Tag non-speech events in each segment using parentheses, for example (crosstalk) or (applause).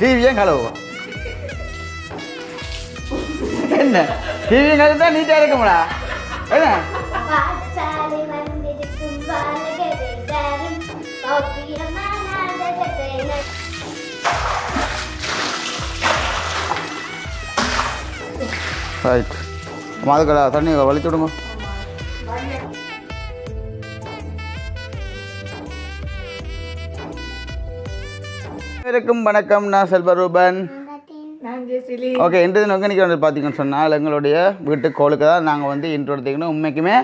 டிவியும் கழுவுவோம் என்ன? டிவியும் கழுவு தான் நீட்டாக இருக்கும்டா என்ன? ரைட் அதுக்கடா தண்ணி வலிச்சு விடுங்க. இருக்கும் வணக்கம். நான் செல்வரூபன் ஓகே இன்றைய தினம் எங்கே நிற்கிறோம் பார்த்தீங்கன்னு சொன்னால் எங்களுடைய வீட்டு கோளுக்கு தான் நாங்கள் வந்து இன்று எடுத்திங்கன்னா உண்மைக்குமே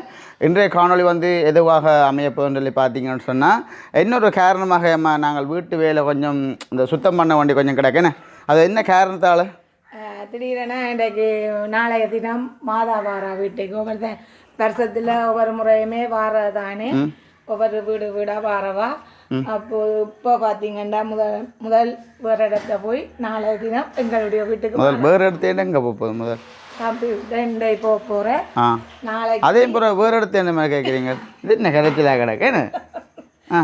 இன்றைய காணொளி வந்து எதுவாக அமையப்போகுதுன்னு சொல்லி பார்த்தீங்கன்னு சொன்னால் இன்னொரு காரணமாக நாங்கள் வீட்டு வேலை கொஞ்சம் இந்த சுத்தம் பண்ண வண்டி கொஞ்சம் கிடக்குன்னு அது என்ன காரணத்தால்? திடீரென இன்றைக்கு நாளைய தினம் மாதா வாரா வீட்டுக்கு ஒவ்வொரு வருஷத்தில் ஒவ்வொரு முறையுமே வாரதானே. ஒவ்வொரு வீடு வீடாக வாரவா. அப்போ இப்போ பார்த்தீங்கன்னா முதல் முதல் வேறு இடத்துல போய் நாளைய தினம் எங்களுடைய வீட்டுக்கு முதல் வேறு இடத்து எங்கே போகுது முதல்? ரெண்டை போக போகிறேன் நாளைக்கு அதே போல வேறு இடத்து என்ன கேட்குறீங்க இது என்ன கிடைச்சலா கிடக்குன்னு ஆ.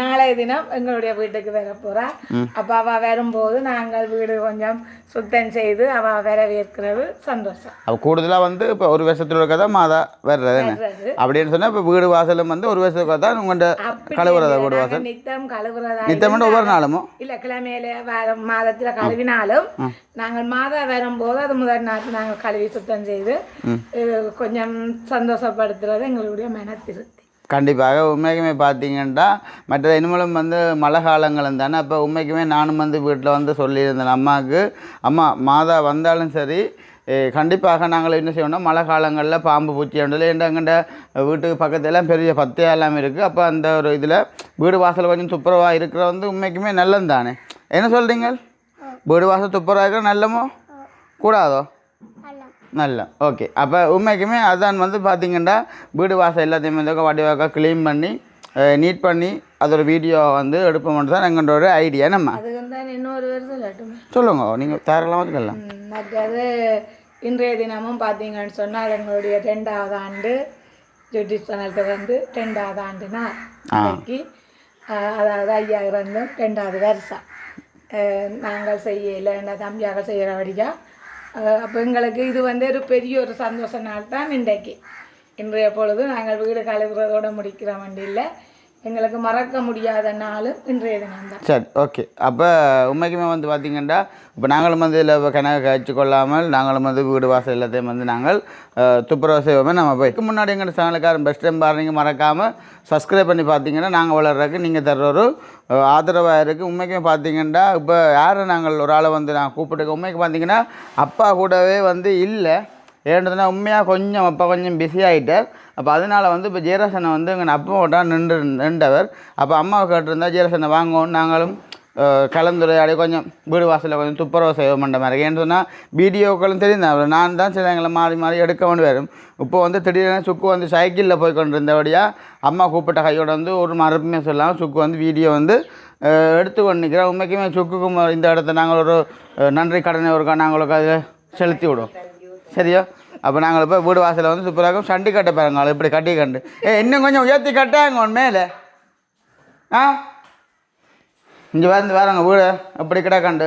நாளைய தினம் எங்களுடைய வீட்டுக்கு வர போகிறா அப்போ அவள் வரும்போது நாங்கள் வீடு கொஞ்சம் சுத்தம் செய்து அவள் வரவேற்கிறது சந்தோஷம். அப்போ கூடுதலாக வந்து இப்போ ஒரு வருஷத்தில் இருக்க தான் மாதா வர்றது. அப்படின்னு சொன்னால் இப்போ வீடு வாசலும் வந்து ஒரு வருஷத்துக்கு தான் உங்கள்கிட்ட கழுவுறதா வீடு வாசல்? நித்தம் கழுவுறதா நித்தம் ஒவ்வொரு நாளுமோ? இல்ல கிழமையில வர மாதத்துல கழுவினாலும் நாங்கள் மாதம் வரும்போது அது முதல் நாள் நாங்கள் கழுவி சுத்தம் செய்து கொஞ்சம் சந்தோஷப்படுத்துறது எங்களுடைய மன திருப்தி கண்டிப்பாக. உண்மைக்குமே பார்த்தீங்கன்னா மற்ற இனிமேலும் வந்து மழை காலங்களும் தானே. அப்போ உண்மைக்குமே நானும் வந்து வீட்டில் வந்து சொல்லியிருந்தேன் அம்மாவுக்கு அம்மா மாதா வந்தாலும் சரி கண்டிப்பாக நாங்கள் என்ன செய்யணும்னா மழை காலங்களில் பாம்பு பூச்சி உண்டல எங்கண்ட வீட்டுக்கு பக்கத்துலாம் பெரிய பத்தையா எல்லாம் இருக்குது அப்போ அந்த ஒரு இதில் வீடு வாசல் கொஞ்சம் துப்புரவாக இருக்கிற வந்து உண்மைக்குமே நல்லது தானே. என்ன சொல்கிறீங்க வீடு வாசல் துப்புரவாக இருக்கிற நல்லமோ? கூடாதோ? நல்ல ஓகே அப்போ உண்மைக்குமே அதான் வந்து பார்த்தீங்கன்னா வீடு வாசல் எல்லாத்தையும் வந்து வடிவாக்க க்ளீன் பண்ணி நீட் பண்ணி அதோட வீடியோ வந்து எடுப்போம்னு தான் எங்களோட ஐடியா நம்ம இன்னொரு சொல்லுங்க நீங்கள் தாராளமாக சொல்லலாம் ம், மற்றது இன்றைய தினமும் பார்த்தீங்கன்னு சொன்னால் எங்களுடைய ரெண்டாவது ஆண்டு ஜுடிஷனல்கிட்ட வந்து ரெண்டாவது ஆண்டு நாள் இன்னைக்கு அதாவது ஐயா இறந்தும் ரெண்டாவது வருஷம். நாங்கள் செய்யலை தம்பியாக செய்கிறபடியா அப்போ எங்களுக்கு இது வந்து ஒரு பெரிய ஒரு சந்தோஷ நாள் தான் இன்றைக்கு. இன்றைய பொழுது நாங்கள் வீடு கழுவுறதோட முடிக்கிற வண்டியில். எங்களுக்கு மறக்க முடியாத நாளும் இன்றைய தினம் தான் சரி ஓகே அப்போ உண்மைக்குமே வந்து பார்த்தீங்கன்னா இப்போ நாங்களும் வந்து இதில் கணக்கு காய்ச்சி கொள்ளாமல் நாங்களும் வந்து வீடு வாசல் எல்லாத்தையும் வந்து நாங்கள் துப்புரவு செய்வோமே. நம்ம போய் முன்னாடி எங்கள் சேனலுக்காரன் பெஸ்ட் டைம் பாருங்க மறக்காமல் சப்ஸ்கிரைப் பண்ணி பார்த்தீங்கன்னா நாங்கள் வளர்றதுக்கு நீங்கள் தர்ற ஒரு ஆதரவாக இருக்குது உண்மைக்குமே பார்த்தீங்கன்னா இப்போ யாரை நாங்கள் ஒரு ஆளை வந்து நான் கூப்பிட்டு உண்மைக்கு பார்த்தீங்கன்னா அப்பா கூடவே வந்து இல்லை. ஏன்றதுனா உண்மையாக கொஞ்சம் அப்பா கொஞ்சம் பிஸி ஆகிட்டார் அப்போ அதனால வந்து இப்போ ஜெயராசனை வந்து எங்கள் அப்பாவோட நின்று நின்றவர். அப்போ அம்மாவை கேட்டிருந்தா ஜெயராசனை வாங்குவோம் நாங்களும் கலந்துரையாடி கொஞ்சம் வீடு வாசலில் கொஞ்சம் துப்புரவு செய்ய மாட்ட மாதிரி. ஏன்னு சொன்னால் வீடியோக்களும் தெரியும் அவர். நான் தான் சில எங்களை மாறி மாறி எடுக்க வேண்டி வரும். இப்போ வந்து திடீர்னு சுக்கு வந்து சைக்கிளில் போய் கொண்டு இருந்தபடியாக அம்மா கூப்பிட்ட கையோட வந்து ஒரு மறுப்புமே சொல்லாமல் சுக்கு வந்து வீடியோ வந்து எடுத்து கொண்டு நிற்கிறேன் உண்மைக்குமே சுக்குக்கும் இந்த இடத்த நாங்கள் ஒரு நன்றி கடனை ஒருக்கா நாங்களுக்கு அதில் செலுத்தி விடுவோம். சரியா? அப்போ நாங்கள் இப்போ வீடு வாசலில் வந்து சூப்பராக சண்டி கட்ட பாருங்க இப்படி கட்டி கண்டு. ஏ இன்னும் கொஞ்சம் உயர்த்தி கட்டாங்க உன் மேலே. ஆ? இங்கே வந்து வேறங்க வீடு அப்படி கிடக்கண்டு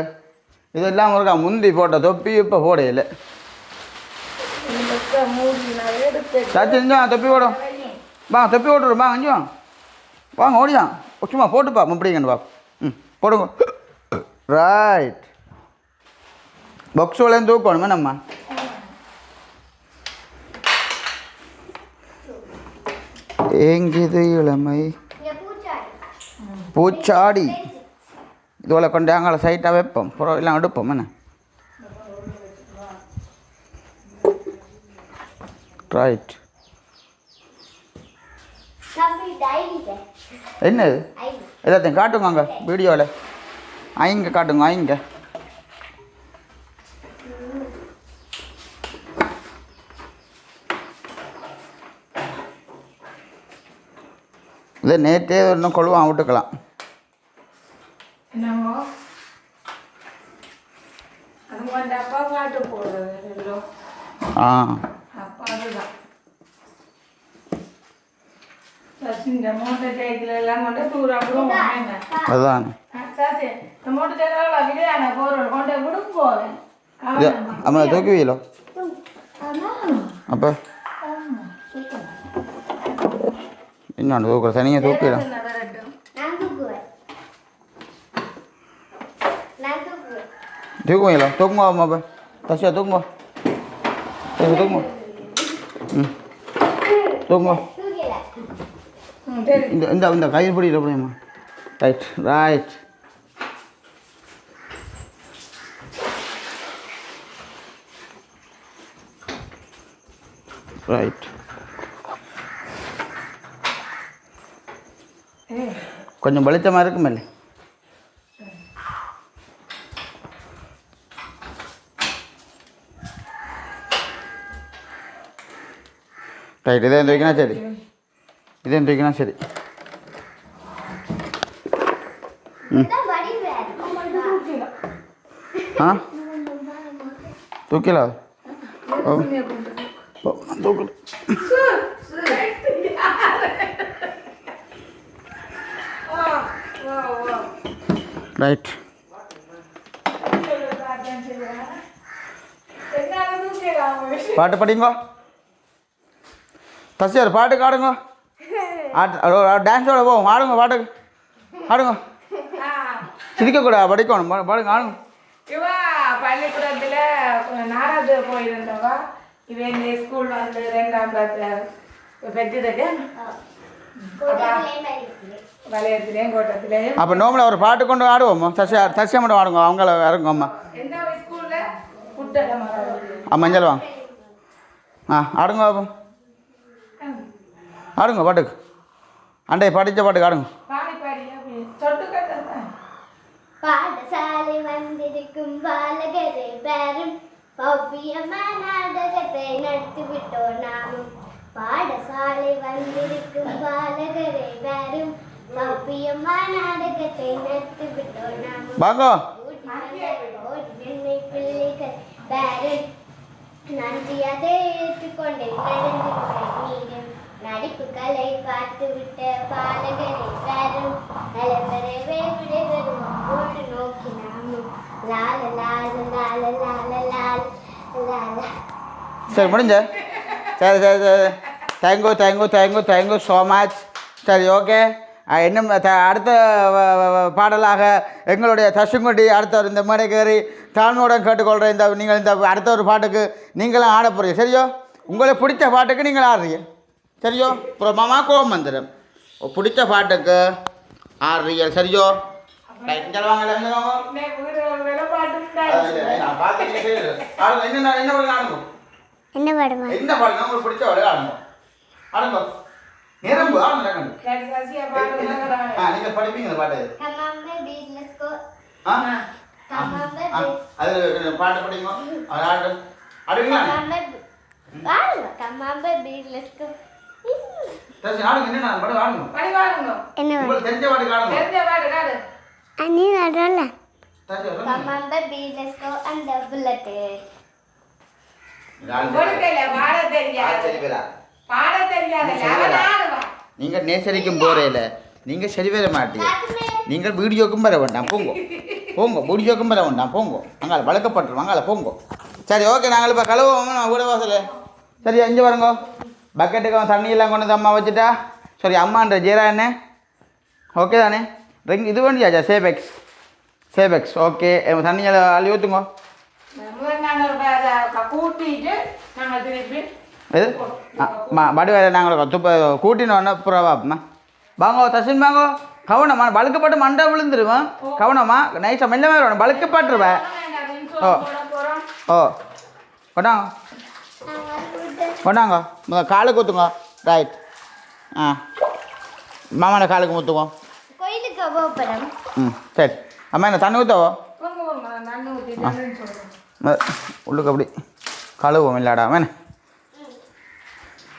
இது இல்லாமல் இருக்கா முந்தி போட்ட தொப்பி இப்போ போடையில. சாச்சி இஞ்சா தொப்பி போடும் வாங்க தொப்பி போட்டுரு வாங்க இஞ்சு வாங்க வாங்க ஓடியா. சும்மா போட்டுப்பா அப்படிங்கன்னு பா ம் போடுங்க. ரைட் பாக்ஸ் வளையம் தூக்கணுமே நம்ம. ஏங்கிது இளமை. பூச்சாடி. இதுவரை கொண்டு அங்கே சைட்டாக வைப்போம். அப்புறம் எல்லாம் எடுப்போம் என்ன? ரைட் என்னது? எல்லாத்தையும் காட்டுங்க அங்கே வீடியோவில் ஐங்க காட்டுங்க ஐங்க. இதை நேற்றே இன்னும் கொள்வான் விட்டுக்கலாம் என்னமோ அது வந்து அப்பா பாட்டு போடுறது எல்லோ ஆ அப்பா அதுதான் சச்சின் இந்த மோட்டர் சைக்கிள் எல்லாம் கொண்டு தூரம் அப்புறம் அதான் அஹ் சாசி மூட்டு தேர்தல் விளையாட போறோம் கொண்டு விடும் போவேன் இது அம்மா தூக்கி வையலோ அப்போ இன்னொன்று தூக்குற தனியாக தூக்கிடும் நான் தூக்குவேன் நான் தூக்குவேன் தூக்கும் வையலோ தூக்குமா அம்மா அப்போ தசியா தூக்குமா தூக்கு தூக்குமா ம் தூக்குமா தூக்கல சரி இந்த இந்த இந்த கையில் பிடிக்கிற அப்படியம்மா ரைட் ரைட் ரைட் கொஞ்சம் வெளிச்சமாக இருக்குமில்ல ரைட் இதே தூக்கினா சரி. இதே தூக்கினா சரி. இதான் வடிவேல் ஆ தூக்கல ஓ ஓ தூக்கல ரைட் பாட்டு படிங்கோ. தசியார் பாட்டு காடுங்க டான்ஸோட போவோம். ஆடுங்க பாட்டுக்கு. ஆடுங்க. சிரிக்கக்கூடாது படிக்கணும். பாடுங்க ஆடுங்க. இவா பள்ளிக்கூடத்துல நாலாவது போயிருந்தவா. இவன் ஸ்கூல் வந்து ரெண்டாம் கிளாஸ் பெற்றதுக்கு அப்போ நோம்பில் ஒரு பாட்டு கொண்டு ஆடுவோம்மா. தசியா தசியா மட்டும் ஆடுங்க அவங்கள இறங்குவோம்மா. ஆ மஞ்சள் வாங்க ஆ ஆடுங்க பாப்போம் ஆடுங்க பாட்டுக்கு. அண்டே படித்த பாட்டுக்கு ஆடுங்க. பாடி பாடி அப்படி சொட்டு கட்டத்தான் பாடசாலை வந்திருக்கும் பாலகரை பேரும் பவ்யமான நாடகத்தை நடத்திவிட்டோம் நாமும். பாடசாலை வந்திருக்கும் பாலகரை பேரும் பவ்யமான நாடகத்தை வாங்கோ ஓடி வந்த ஓடி நின்னை பிள்ளைகள் பேரும் நன்றியாக ஏற்றுக்கொண்டேன் நடந்து நீரும். நடிப்புகளை பார்த்துவிட்ட பாலகரை பேரும் நலவரவே விடைபெறும் ஓடு நோக்கி நாமும். லால லால லால லால லால லால சரி முடிஞ்ச? சரி சரி சரி. Thank you thank you thank you thank you so much சரி ஓகே இன்னும் அடுத்த பாடலாக எங்களுடைய தசுங்குடி அடுத்த ஒரு இந்த மேடைக்கேறி தாழ்மையுடன் கேட்டுக்கொள்கிற இந்த நீங்கள் இந்த அடுத்த ஒரு பாட்டுக்கு நீங்களும் ஆட போகிறீங்க சரியோ? உங்களுக்கு பிடிச்ச பாட்டுக்கு நீங்கள் ஆடுறீங்க. சரியோ? அப்புறம் மாமா கோவம் வந்துடும். பிடிச்ச பாட்டுக்கு ஆடுறீங்க. சரியோ? என்ன என்ன என்ன படமா? என்ன பாருங்க உங்களுக்கு பிடிச்ச பாடு ஆடுங்க ஆடுங்க நிரம்பு ஆடுங்க ஆ நீங்க படிப்பீங்க இந்த பாட்டு. கமாம்பே பீட் லெட்ஸ் கோ ஆ? கமாம்பே ஆ, அதுல பாட்டு படிங்க. அது ஆடு. என்ன நான் பாடு ஆடுங்க படி பாடுங்க என்ன உங்களுக்கு தெரிஞ்ச பாட்டு ஆடுங்க தெரிஞ்ச பாட்டு காடு அண்ணி நடுறல சரி, சொல்லுங்க. கமாம்பே பீட் லெட்ஸ் கோ அந்த புல்லட் இது ஆடு கொடுக்கல பாட ஆடு தெரியாது சரி பேரா? பாட தெரியாது. சரி, அவன் வரா. ஆடுவா நீங்க நேசரிக்கும் போறேல. நீங்க சரி வர மாட்டீங்க நீங்கள் வீடியோக்கும் வர வேண்டாம். போங்க. போங்க. வீடியோக்கும் வர வேண்டாம். போங்க. அங்கால வளர்க்கப்பட்டுரும். அங்கால போங்க. சரி ஓகே. நாங்கள் இப்போ கழுவுவோம். வீடு வாசல். சரி அஞ்சு வரங்க பக்கெட்டுக்கு தண்ணி எல்லாம் கொண்டு வந்து அம்மா வச்சுட்டா. சரி அம்மான்ற ஜீரா என்ன? ஓகே தானே? ரெங் இது வேண்டியாச்சா? சேபெக்ஸ் சேபெக்ஸ் ஓகே. தண்ணியில் அள்ளி ஊற்றுங்க முதல் நாள் ஒரு ப- ப- கூட்டிட்டு நாங்கள் திருப்பி இது படி வேறு நாங்கள் துப்ப கூட்டினோன்னா புறவாப்பா வாங்கோ தசின் வாங்கோ கவனமா பழுக்கப்பட்டு மண்டை விழுந்துருவேன் கவனமா நைஸாக மெல்லமே வரணும் பழுக்கப்பட்டுருவேன் ஓ. ஓ கொண்டாங்க கொண்டாங்க முதல் காலுக்கு ஊற்றுங்க ரைட் ஆ மாமாட காலுக்கு ஊற்றுவோம் ம் சரி அம்மா என்ன தண்ணி ஊற்றவோ பொங்க பொங்க உள்ளுக்கு அப்படி கழுவோம் இல்லாடா வேணே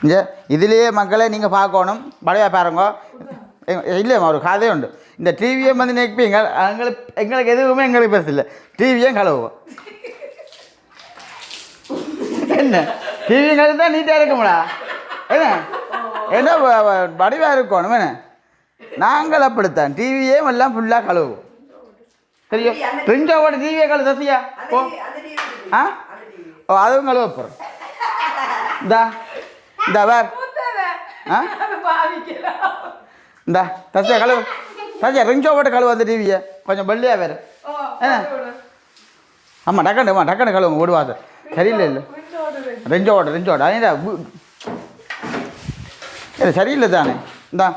இங்கே இதுலேயே மக்களை நீங்கள் பார்க்கணும். பழைய பாருங்க. இல்லையம்மா ஒரு கதை உண்டு. இந்த டிவியை வந்து நிற்பீங்க. எங்களுக்கு எங்களுக்கு எதுவுமே எங்களுக்கு பெருசு இல்லை டிவியும் கழுவுவோம். என்ன? டிவி கழுவு தான் நீட்டாக இருக்கும்டா. என்ன? என்ன வடிவாக இருக்கணும் என்ன? நாங்கள் அப்படித்தான். டிவியே எல்லாம் ஃபுல்லாக கழுவுவோம். சரியா ரெஞ்சாவோட டிவியை கழு தசியா? போ. ஆ? ஓ அதுவும் கழுவ போகிறேன் இந்தா இந்தா வேர். ஆ? இந்தா தசியா கழுவு. தசியா ரெஞ்சோ போட்டு கழுவு அந்த டிவியை. கொஞ்சம் வெள்ளையாக வேறு. ஆமாம் டக்கண்டு ஆமாம் டக்கண்டு கழுவுங்க ஓடுவாது சரியில்லை இல்லை ரெஞ்சோட ரெஞ்சோட. அதேடா இல்லை சரியில்லை தானே? இந்தா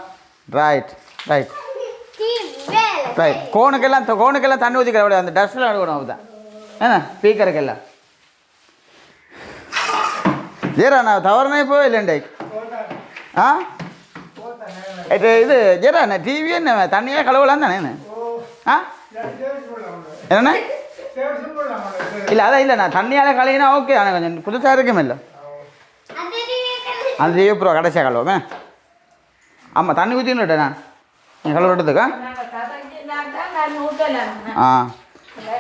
ரைட் ரைட் ரைட் கோனுக்கெல்லாம் த- கோனுக்கெல்லாம் தண்ணி ஊற்றிக்கிற விட அந்த டஸ்ட்டில் அழுகணும் அதுதான் என்ன? ஸ்பீக்கருக்கெல்லாம் ஜீரா நான் தவறுனே ஆ? இது இது ஜீரா நான் டிவி என்ன தண்ணியே கழுவலாம் தானே என்ன? ஆ? என்ன இல்லை அதான் இல்லை நான் தண்ணியால் கழுவினா ஓகே ஆனால் கொஞ்சம் புதுசாக இருக்குமே இல்லை. அந்த டிவி ப்ரோ கடைசியாக கழுவுமே ஆமாம் தண்ணி ஊற்றின்னு நான் கழுவுறதுக்கா கதைக்கு நான் நான் ஊத்தலாம் ஆ.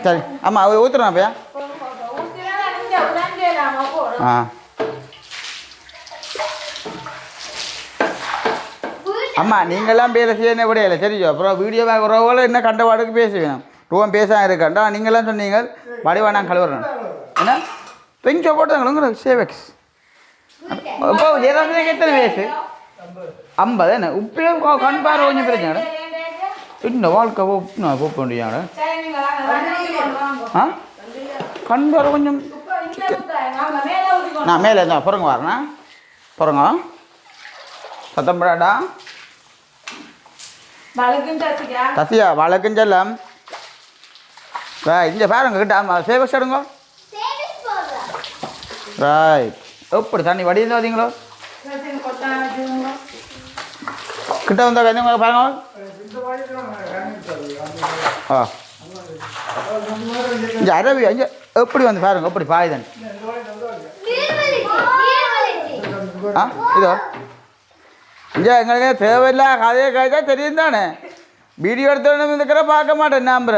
சரி ஆமாம் ஊற்றுறேன் அப்பயா. ஆ. அம்மா நீங்களாம் பேர செய்ய விடையில? சரியோ அப்புறம் வீடியோவாக உறவுகளை என்ன கண்டவாடுக்கு பேசுவேன். ரூபம் பேசாமல் இருக்கண்டா நீங்களாம் சொன்னீங்க. வடிவா நான் கழுவுறேன். என்ன? பெஞ்சோ போட்டாங்களுங்கிற சேவெக்ஸ் இப்போ ஏதாவது எத்தனை வயசு? ஐம்பது. என்ன? உப்பையும் கண் பார்வை கொஞ்சம் பிரச்சனை இந்த வாழ்க்கை உப்பு நான் போக வேண்டியாங்க ஆ? கண் பார்வை கொஞ்சம் நான் மேலே இருந்தால் புறங்க வரேண்ணா புறங்க சத்தம் படாடா தசியா வழக்கும் செல்லம். இங்கே பாருங்க கிட்ட சேவஸ் எடுங்க. ரைட் எப்படி தண்ணி கொட்டான வச்சுக்கோங்க கிட்ட வந்தா கஞ்சி பாருங்க. ஆ. இங்கே அஞ்சு எப்படி வந்து பாருங்க எப்படி பாயுதன் ஆ இதோ. இங்கே எங்களுக்கு தேவையில்ல கதையை கேட்டால் தெரியும் தானே வீடியோ எடுத்து இருக்கிற பார்க்க மாட்டேன் நான்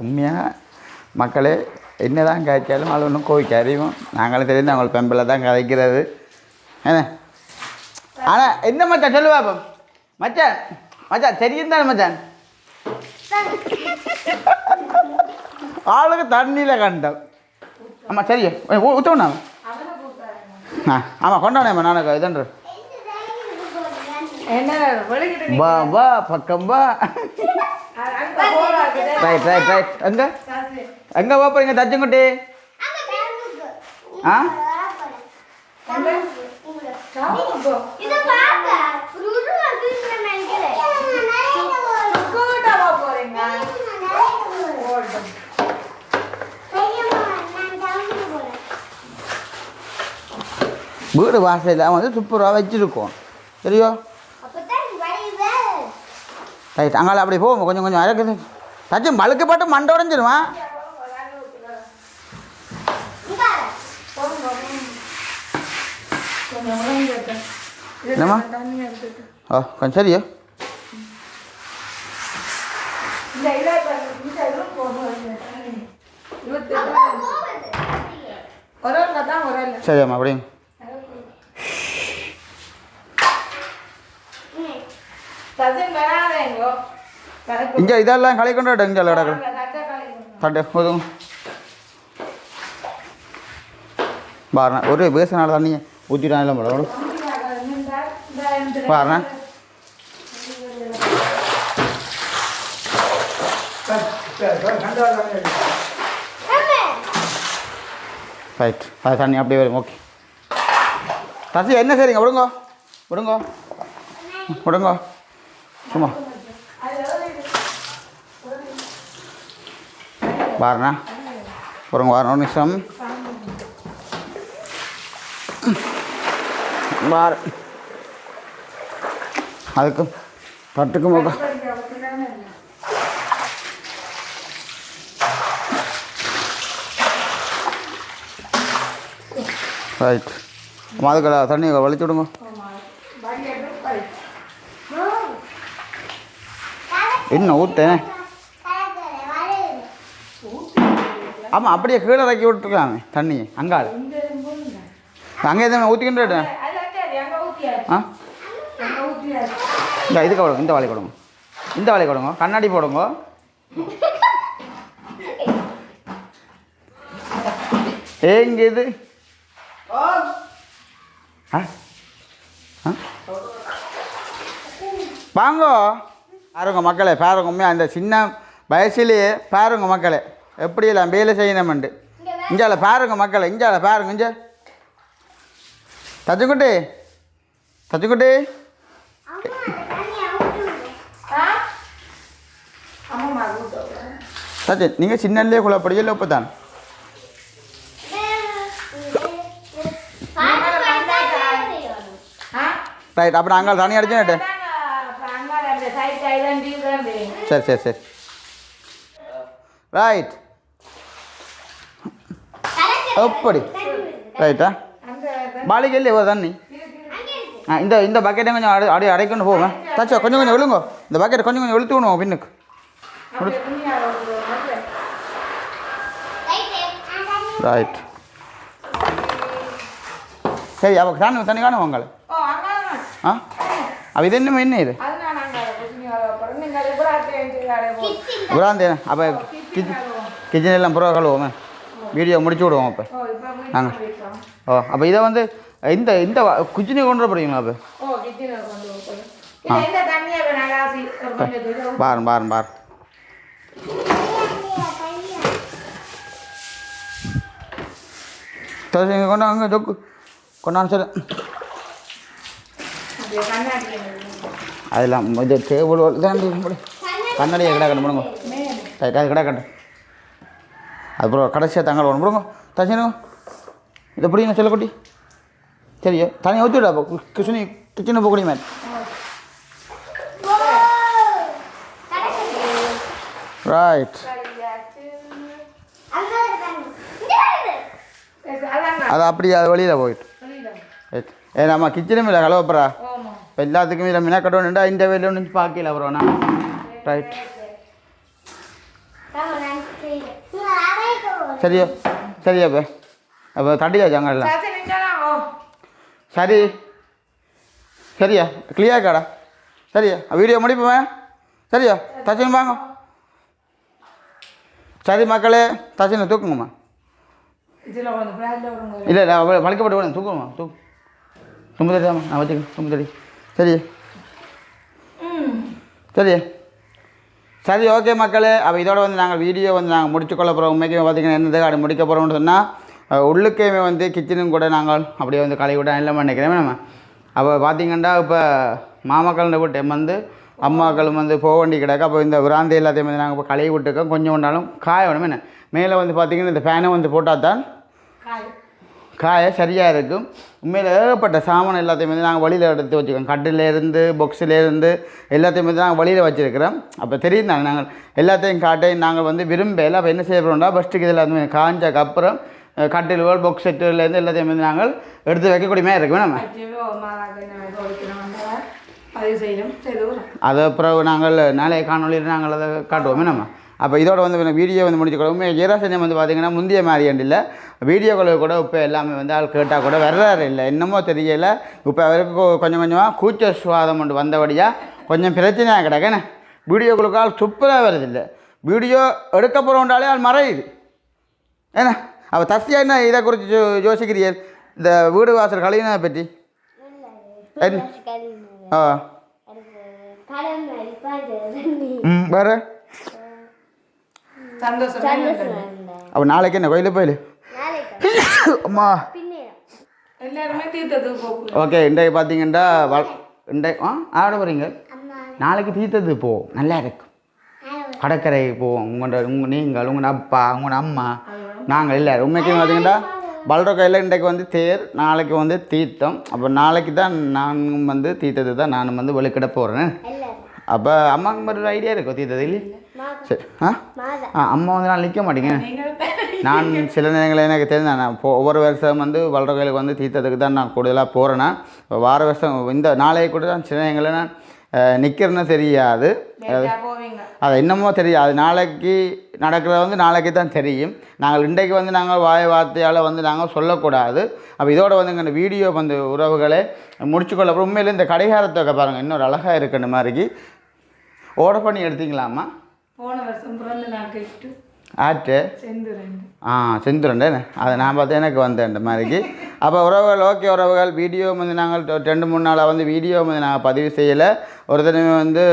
உண்மையாக மக்களே என்ன தான் காய்ச்சாலும் அது ஒன்றும் கோவிக்க அறிவும் நாங்களும் தெரிந்து அவங்களுக்கு பெம்பில் தான் கதைக்கிறது என்ன ஆனால் என்ன மச்சான் சொல்லு பாப்போம் மச்சான் மச்சான் தெரியும் தானே மச்சான் ஆளுக்கு தண்ணியில் கண்டோம் ஆமாம் சரி ஊற்றணும் ஆ ஆமாம் கொண்டாடேம்மா நானும் இதுன்ற வா வா பக்கம் வா. அங்க ரைட் ரைட் ரைட். தசி எங்கே வா போறீங்க தச்சங்குட்டி? ஆ? வீடு வாசலில் வந்து துப்புரவாக வச்சுருக்கோம். சரியோ? வரைவேன் ரைட் அங்கால அப்படி போவோம் கொஞ்சம் கொஞ்சம் இறக்குது தச்சு மழுக்கு போட்டு மண்டை உடஞ்சிருவான் இங்க கொஞ்சம் உடம்பு என்னம்மா? தண்ணி எடுத்துட்டு ஓ கொஞ்சம் சரியோ? இந்த இதை பாருங்க, இந்த இதுவும் போதும் இருபத்தி ஒரு ஒரு தான் ஒரு இல்லை சரியாம்மா அப்படிங்க தசன் வராதேங்கோ கரெக்ட் இங்கே இதெல்லாம் களை கொண்டு இங்கே கிடக்கு தட்டு போதும் பாருண்ணா ஒரு பேசினால தண்ணி ஊற்றிட்டான் போல பாருண்ணா ரைட் அது தண்ணி அப்படியே வரும் ஓகே. தசி என்ன சரிங்க விடுங்க விடுங்க விடுங்க சும்மா. விடுங்க வரணும் ஒரு நிமிஷம் பாரு அதுக்கு தட்டுக்கு முகம் ரைட் அதுக்கு தண்ணி வலிச்சு விடுங்க என்ன ஊற்றேன் ஆமாம் அப்படியே கீழே இறக்கி விட்டுருக்காங்க தண்ணி அங்கால அங்கே எதுவும் ஊற்றிக்கிட்டு ஆ? இந்த இதுக்கு கொடுங்க இந்த வாழை கொடுங்க இந்த வாழை கொடுங்க கண்ணாடி போடுங்க. ஏங்க இது? வாங்கோ. பாருங்க மக்களே பாருங்க உண்மையா அந்த சின்ன வயசுலேயே பாருங்க மக்களே. எப்படி எல்லாம் வேலை செய்யணுமெண்டு? இஞ்சால பாருங்க மக்களே இஞ்சால பாருங்க இஞ்ச. தச்சுக்குட்டி தச்சுக்குட்டி தண்ணி தச்சு நீங்கள் சின்னல்லே குழப்படியே இல்லை இப்போ தான் ரைட் அப்போ நாங்கள் தனி அடிச்சுட்டு சரி சரி சரி. ரைட் எப்படி ரைட்டா பாலிக்கு இல்லை ஒரு தண்ணி? ஆ இந்த இந்த பக்கெட்டை கொஞ்சம் அடி அடி அடைக்கொண்டு போவேன் தச்சா கொஞ்சம் கொஞ்சம் விழுங்கோ. இந்த பக்கெட்டை கொஞ்சம் கொஞ்சம் இழுத்து விடுவோம் பின்னுக்கு. ரைட் சரி அப்போ தண்ணி தண்ணி காணும் உங்களை ஆ? அப்போ இது என்ன என்ன இது? அப்போ கிச்சன் எல்லாம் புறா கழுவோமே வீடியோ முடிச்சு விடுவோம் அப்போ. நாங்கள் ஓ அப்போ இதை வந்து இந்த இந்த குச்சினை கொண்டு வர போறீங்களா அப்போ பாருங்க பாருங்க பாரு தோசை இங்கே கொண்டு அங்கே தொக்கு கொண்டாந்து சொல்லு அதெல்லாம் இது டேபிள் தான் கண்ணாடியை கிடக்கணும் முடுங்க ரைட் அது கிடக்கட்டும் அப்புறம் கடைசியாக தங்க ஒன்று முடுங்க தச்சுனு இது எப்படி நான் சொல்லக்குட்டி சரியோ தனியாக ஊற்றி விடா கிச்சனி கிச்சனை போகக்கூடிய மாதிரி ரைட் அது அப்படியே அது வெளியில் போயிட்டு. ரைட் ஏ நம்ம கிச்சனும் இல்லை கலவப்புறா இப்போ எல்லாத்துக்கும் இதில் மினக்கட்டோன்னுண்டா இந்த வேலையை ஒன்று பார்க்கல அப்புறம் நான். ரைட் சரியோ சரியா இப்போ அப்போ தட்டியாச்சு அங்கே எல்லாம் சரி சரியா கிளியர் காடா சரியா வீடியோ முடிப்போமே சரியா தச்சின் வாங்க சரி மக்களே தச்சினை தூக்குங்கம்மா இல்லை இல்லை வளைக்கப்பட்டு வேணும் தூக்குமா தூக்கு தும்பு தடிதாம்மா நான் வச்சுக்கேன் தும்பு தடி சரி சரி சரி ஓகே மக்களே. அப்போ இதோட வந்து நாங்கள் வீடியோ வந்து நாங்கள் முடிச்சுக்கொள்ள போகிறோம் உண்மைக்குமே பார்த்தீங்கன்னா என்னது அப்படி முடிக்க போகிறோம்னு சொன்னால் உள்ளுக்கையுமே வந்து கிச்சனும் கூட நாங்கள் அப்படியே வந்து கழுவி விட எல்லாம் நினைக்கிறேன் நம்ம. அப்போ பார்த்தீங்கன்னா இப்போ மாமக்கள்ன்ற வீட்டை வந்து அம்மாக்களும் வந்து போக வேண்டி கிடக்கு. அப்போ இந்த விராந்தி எல்லாத்தையும் வந்து நாங்கள் இப்போ கழுவி விட்டுருக்கோம் கொஞ்சம் கொண்டாலும் காய வேணும் என்ன? மேலே வந்து பார்த்திங்கன்னா இந்த ஃபேனை வந்து போட்டால் தான் காய சரியாக இருக்கும். உண்மையில் ஏகப்பட்ட சாமான் எல்லாத்தையும் வந்து நாங்கள் வழியில் எடுத்து வச்சுக்கோம் கட்டிலேருந்து பொக்ஸிலேருந்து எல்லாத்தையும் வந்து நாங்கள் வழியில் வச்சுருக்கிறோம். அப்போ தெரியும் தானே நாங்கள் எல்லாத்தையும் காட்டையும் நாங்கள் வந்து விரும்பல. அப்போ என்ன செய்ய போகிறோம்னா ஃபஸ்ட்டுக்கு இது எல்லாத்தையுமே காஞ்சக்கு அப்புறம் கட்டில்கள் பொக்ஸ் செட்டுலேருந்து எல்லாத்தையும் வந்து நாங்கள் எடுத்து வைக்கக்கூடிய நம்ம செய்யணும். செய்து விடுறோம். அதை பிறகு நாங்கள் நாளைய காணொலியில் நாங்கள் அதை காட்டுவோமே. நம்ம அப்போ இதோட வந்து வீடியோ வந்து முடிச்சுக்கிறோம் ஜீராசன்யம் வந்து பார்த்திங்கன்னா முந்தைய மாதிரி இல்லை. வீடியோக்களை கூட இப்போ எல்லாமே வந்து ஆள் கேட்டால் கூட வர்றாரு இல்லை. என்னமோ தெரியல. இப்போ அவருக்கு கொஞ்சம் கொஞ்சமாக கூச்ச சுவாதம் ஒன்று வந்தபடியாக கொஞ்சம் பிரச்சனையாக கிடக்கேண்ணே வீடியோக்களுக்கு ஆள் சூப்பராக வருது இல்லை. வீடியோ எடுக்க போகிறோண்டாலே ஆள் மறையுது. ஏண்ணா அவள் தஸ்தியா என்ன இதை குறித்து யோ யோசிக்கிறீர்கள் இந்த வீடு வாசல் கழிவினதை பற்றி என்ன? ஆ. ம் வேறு? அப்போ நாளைக்கு என்ன கோயிலுக்கு போயிடு (laughs) அம்மா. ஓகே இன்றைக்கு பார்த்தீங்கன்னா வ இன்றை ஆ ஆட போகிறீங்க நாளைக்கு தீர்த்தது போ. நல்லா இருக்கும் கடற்கரை போவோம் உங்களோட உங்கள் நீங்கள் உங்களோட அப்பா உங்களோட அம்மா நாங்கள் இல்லை உண்மைக்கு பார்த்தீங்கன்னா பல்ற கையில் இன்றைக்கு வந்து தேர் நாளைக்கு வந்து தீர்த்தம். அப்போ நாளைக்கு தான் நானும் வந்து தீர்த்தது தான் நானும் வந்து வெளிக்கிட போகிறேன் அப்போ அம்மாவுக்கு மாதிரி ஐடியா இருக்கும் தீர்த்தது இல்லை. சரி ஆ? ஆ அம்மா வந்து நான் நிற்க மாட்டேங்க. நான் சில நேரங்களில் எனக்கு தெரிஞ்ச நான் போ ஒவ்வொரு வருஷம் வந்து வளர கோயிலுக்கு வந்து தீர்த்தத்துக்கு தான் நான் கூடுதலாக போகிறேன்னா வார வருஷம் இந்த நாளைக்கு கூட தான் சில நேரங்களில் நான் நிற்கிறேன்னு தெரியாது. அது என்னமோ தெரியாது. நாளைக்கு நடக்கிறது வந்து நாளைக்கு தான் தெரியும். நாங்கள் இன்றைக்கு வந்து நாங்கள் வாய் வார்த்தையால் வந்து நாங்கள் சொல்லக்கூடாது. அப்போ இதோட வந்து இந்த வீடியோ வந்து உறவுகளை முடிச்சுக்கொள்ள உண்மையில இந்த கடிகாரத்தை பாருங்கள் இன்னொரு அழகாக இருக்குன்ற மாதிரிக்கு ஓட பண்ணி எடுத்தீங்களாம்மா? போன வருஷம் பிறந்த நாள் கிஃப்ட் ரெண்டு ஆ செந்துரண்டே அதை நான் பார்த்து எனக்கு வந்தேன் இந்த மாதிரிக்கு. அப்போ உறவுகள் ஓகே உறவுகள் வீடியோ வந்து நாங்கள் ரெண்டு மூணு நாளாக வந்து வீடியோ வந்து நாங்கள் பதிவு செய்யலை. ஒரு தடவை வந்து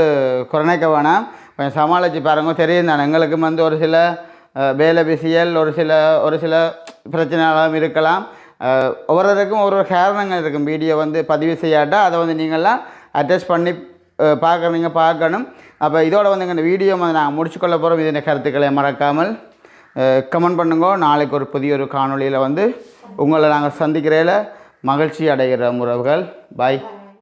குறைக்க வேணாம். கொஞ்சம் சமாளித்து பாருங்க. தெரியும் தான் எங்களுக்கும் வந்து ஒரு சில வேலை பிசியல் ஒரு சில ஒரு சில பிரச்சனைகளும் இருக்கலாம். அஹ், ஒவ்வொருத்தருக்கும் ஒரு ஒரு காரணங்கள் இருக்கும். வீடியோ வந்து பதிவு செய்யாட்டா அதை வந்து நீங்கள்லாம் அட்ஜஸ்ட் பண்ணி பார்க்குறீங்க பார்க்கணும். அப்போ இதோட வந்து எங்கள் வீடியோ வந்து நாங்கள் முடிச்சுக்கொள்ள போகிறோம் இதன கருத்துக்களை மறக்காமல் கமெண்ட் பண்ணுங்க. நாளைக்கு ஒரு புதிய ஒரு காணொளியில் வந்து உங்களை நாங்கள் சந்திக்கிறதில் மகிழ்ச்சி அடைகிற உறவுகள். பாய்